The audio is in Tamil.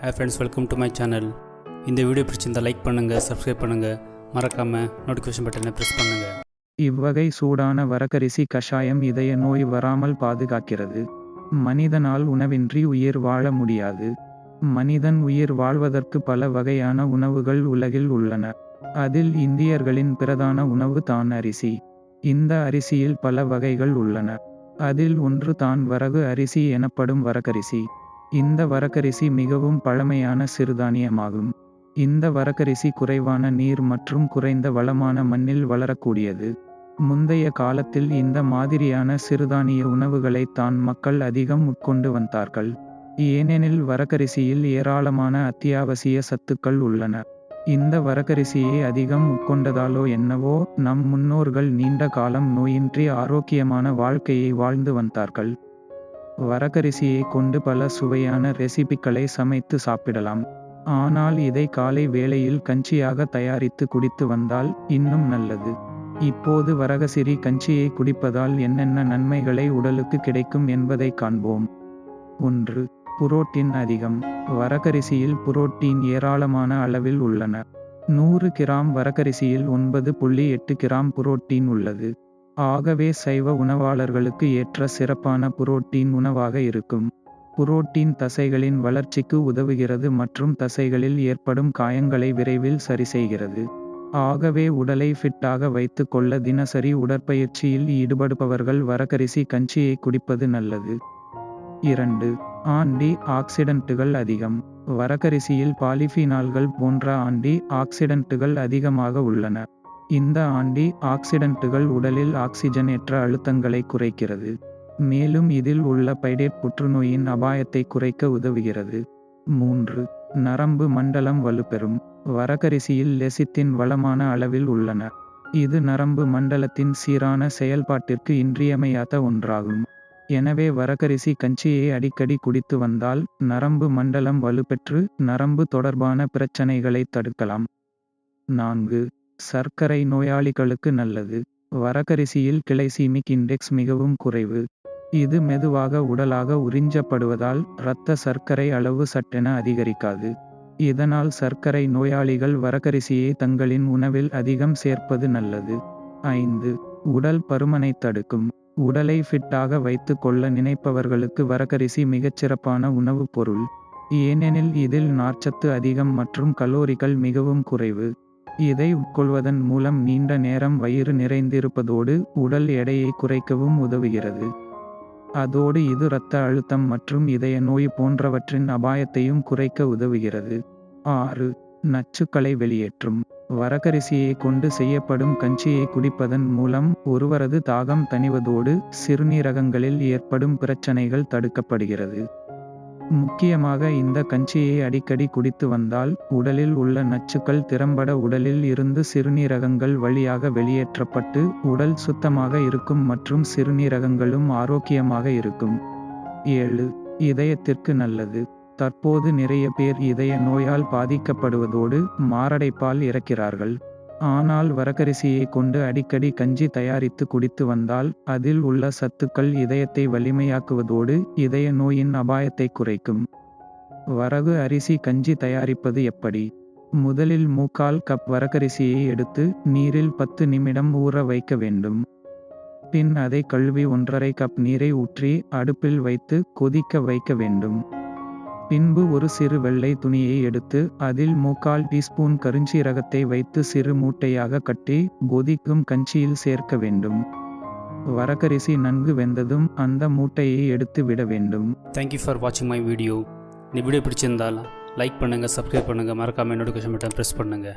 Hey friends welcome to my channel இந்த வீடியோ பிடிச்சிருந்தால் லைக் பண்ணுங்கள் சப்ஸ்கிரைப் பண்ணுங்கள் மறக்காமல் நோட்டிஃபிகேஷன் பட்டனை ப்ரெஸ் பண்ணுங்கள் இவ்வகை சூடான வரக்கரிசி கஷாயம் இதய நோய் வராமல் பாதுகாக்கிறது. மனிதனால் உணவின்றி உயிர் வாழ முடியாது. மனிதன் உயிர் வாழ்வதற்கு பல வகையான உணவுகள் உலகில் உள்ளன. அதில் இந்தியர்களின் பிரதான உணவு தான் அரிசி. இந்த அரிசியில் பல வகைகள் உள்ளன. அதில் ஒன்று தான் வரகு அரிசி எனப்படும் வரகரிசி. இந்த வரக்கரிசி மிகவும் பழமையான சிறுதானியமாகும். இந்த வரக்கரிசி குறைவான நீர் மற்றும் குறைந்த வளமான மண்ணில் வளரக்கூடியது. முந்தைய காலத்தில் இந்த மாதிரியான சிறுதானிய உணவுகளை தான் மக்கள் அதிகம் உட்கொண்டு வந்தார்கள். ஏனெனில் வரக்கரிசியில் ஏராளமான அத்தியாவசிய சத்துக்கள் உள்ளன. இந்த வரக்கரிசியை அதிகம் உட்கொண்டதாலோ என்னவோ நம் முன்னோர்கள் நீண்ட காலம் நோயின்றி ஆரோக்கியமான வாழ்க்கையை வாழ்ந்து வந்தார்கள். வரகரிசியை கொண்டு பல சுவையான ரெசிபிகளை சமைத்து சாப்பிடலாம். ஆனால் இதை காலை வேளையில் கஞ்சியாக தயாரித்து குடித்து வந்தால் இன்னும் நல்லது. இப்போது வரகசிரி கஞ்சியை குடிப்பதால் என்னென்ன நன்மைகளை உடலுக்கு கிடைக்கும் என்பதை காண்போம். ஒன்று புரோட்டீன் அதிகம். வரகரிசியில் புரோட்டீன் ஏராளமான அளவில் உள்ளன. நூறு கிராம் வரகரிசியில் ஒன்பது புள்ளி எட்டு கிராம் புரோட்டீன் உள்ளது. ஆகவே சைவ உணவாளர்களுக்கு ஏற்ற சிறப்பான புரோட்டீன் உணவாக இருக்கும். புரோட்டீன் தசைகளின் வளர்ச்சிக்கு உதவுகிறது மற்றும் தசைகளில் ஏற்படும் காயங்களை விரைவில் சரிசெய்கிறது ஆகவே உடலை ஃபிட்டாக வைத்து கொள்ள தினசரி உடற்பயிற்சியில் ஈடுபடுபவர்கள் வரகரிசி கஞ்சியை குடிப்பது நல்லது. இரண்டு ஆண்டி ஆக்சிடென்ட்டுகள் அதிகம் வரகரிசியில் பாலிஃபினால்கள் போன்ற ஆண்டி ஆக்சிடென்ட்டுகள் அதிகமாக உள்ளன. இந்த ஆண்டி ஆக்சிடென்ட்டுகள் உடலில் ஆக்சிஜனேற்ற அழுத்தங்களை குறைக்கிறது. மேலும் இதில் உள்ள பைடேட் புற்றுநோயின் அபாயத்தை குறைக்க உதவுகிறது. மூன்று நரம்பு மண்டலம் வலுப்பெறும். வரகரிசியில் லெசித்தின் வளமான அளவில் உள்ளன. இது நரம்பு மண்டலத்தின் சீரான செயல்பாட்டிற்கு இன்றியமையாத ஒன்றாகும். எனவே வரகரிசி கஞ்சியை அடிக்கடி குடித்து வந்தால் நரம்பு மண்டலம் வலுப்பெற்று நரம்பு தொடர்பான பிரச்சனைகளை தடுக்கலாம். நான்கு சர்க்கரை நோயாளிகளுக்கு நல்லது. வரகரிசியில் கிளைசீமிக் இண்டெக்ஸ் மிகவும் குறைவு. இது மெதுவாக உடலாக உறிஞ்சப்படுவதால் இரத்த சர்க்கரை அளவு சட்டென அதிகரிக்காது. இதனால் சர்க்கரை நோயாளிகள் வரகரிசியை தங்களின் உணவில் அதிகம் சேர்ப்பது நல்லது. ஐந்து. உடல் பருமனை தடுக்கும். உடலை ஃபிட்டாக வைத்து கொள்ள நினைப்பவர்களுக்கு வரகரிசி மிகச்சிறப்பான உணவுப் பொருள். ஏனெனில் இதில் நார்ச்சத்து அதிகம் மற்றும் கலோரிகள் மிகவும் குறைவு. இதை உட்கொள்வதன் மூலம் நீண்ட நேரம் வயிறு நிறைந்திருப்பதோடு உடல் எடையை குறைக்கவும் உதவுகிறது. அதோடு இது இரத்த அழுத்தம் மற்றும் இதய நோய் போன்றவற்றின் அபாயத்தையும் குறைக்க உதவுகிறது. ஆறு நச்சுக்களை வெளியேற்றும். வரகரிசியை கொண்டு செய்யப்படும் கஞ்சியை குடிப்பதன் மூலம் ஒருவரது தாகம் தணிவதோடு சிறுநீரகங்களில் ஏற்படும் பிரச்சனைகள் தடுக்கப்படுகிறது. முக்கியமாக இந்த கஞ்சியை அடிக்கடி குடித்து வந்தால் உடலில் உள்ள நச்சுக்கள் திறம்பட உடலில் இருந்து சிறுநீரகங்கள் வழியாக வெளியேற்றப்பட்டு உடல் சுத்தமாக இருக்கும் மற்றும் சிறுநீரகங்களும் ஆரோக்கியமாக இருக்கும். ஏழு. இதயத்திற்கு நல்லது. தற்போது நிறைய பேர் இதய நோயால் பாதிக்கப்படுவதோடு மாரடைப்பால் இறக்கிறார்கள். ஆனால் வரகரிசியை கொண்டு அடிக்கடி கஞ்சி தயாரித்து குடித்து வந்தால் அதில் உள்ள சத்துக்கள் இதயத்தை வலிமையாக்குவதோடு இதய நோயின் அபாயத்தை குறைக்கும். வரகு அரிசி கஞ்சி தயாரிப்பது எப்படி? முதலில் மூக்கால் கப் வரகரிசியை எடுத்து நீரில் பத்து நிமிடம் ஊற வைக்க வேண்டும். பின் அதை கழுவி ஒன்றரை கப் நீரை ஊற்றி அடுப்பில் வைத்து கொதிக்க வைக்க வேண்டும். பின்பு ஒரு சிறு வெள்ளை துணியை எடுத்து அதில் முக்கால் டீஸ்பூன் கருஞ்சீரகத்தை வைத்து சிறு மூட்டையாக கட்டி கொதிக்கும் கஞ்சியில் சேர்க்க வேண்டும். வரகரிசி நன்கு வெந்ததும் அந்த மூட்டையை எடுத்து விட வேண்டும். தேங்க்யூ ஃபார் வாட்சிங் மை வீடியோ இந்த வீடியோ பிடிச்சிருந்தால் லைக் பண்ணுங்கள் சப்ஸ்கிரைப் பண்ணுங்கள் மறக்காமல் நோட்டிஃபிகேஷன் பட்டன் ப்ரெஸ் பண்ணுங்கள்